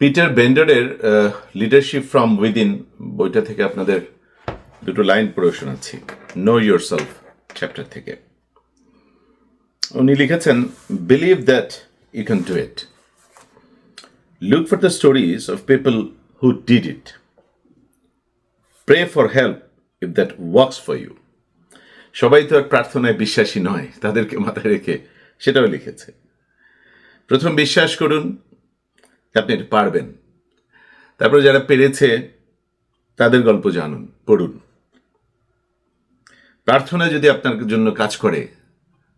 Peter বেন্ডারের leadership from within বইটা থেকে আপনাদের দুটো লাইন পড়ে শোনাচ্ছি। নো ইয়োর সেলফ চ্যাপ্টার থেকে। উনি লিখেছেন believe that you can do it look for the stories of people who did it pray for help if that works for you সবাই তো আর প্রার্থনায় বিশ্বাসী নয়, তাদেরকে মাথায় রেখে সেটাও লিখেছে। প্রথম, বিশ্বাস করুন আপনি এটা পারবেন। তারপরে যারা পেরেছে, তাদের গল্প জানুন, পড়ুন। প্রার্থনা যদি আপনার জন্য কাজ করে,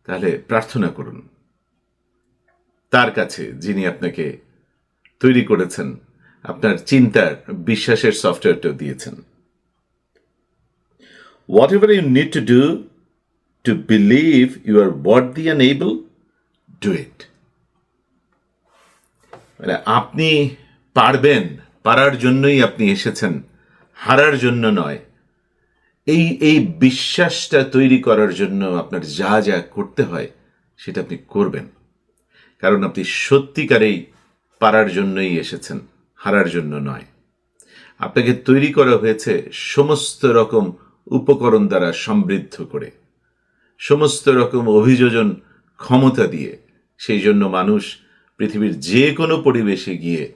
তাহলে প্রার্থনা করুন। তার কাছে যিনি আপনাকে তৈরি করেছেন, আপনার চিন্তার, বিশ্বাসের সফটওয়্যারটাও দিয়েছেন। Whatever you need to do to believe you are worthy and able do it মানে আপনি পারবেন, পারার জন্যই আপনি এসেছেন, হারার জন্য নয়। এই এই বিশ্বাসটা তৈরি করার জন্য আপনার যা যা করতে হয়, সেটা আপনি করবেন। কারণ আপনি সত্যিকারেই পারার জন্যই এসেছেন, হারার জন্য নয়। আপনাকে তৈরি করা হয়েছে সমস্ত রকম উপকরণ দ্বারা সমৃদ্ধ করে, সমস্ত রকম অভিযোজন ক্ষমতা দিয়ে। সেই জন্য মানুষ পৃথিবীর যে কোনো পরিবেশে গিয়ে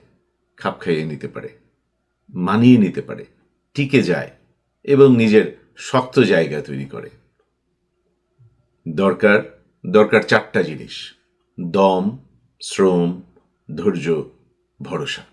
খাপ খাইয়ে নিতে পারে, মানিয়ে নিতে পারে, টিকে যায় এবং নিজের শক্ত জায়গা তৈরি করে। দরকার দরকার চারটা জিনিস, দম, শ্রম, ধৈর্য, ভরসা।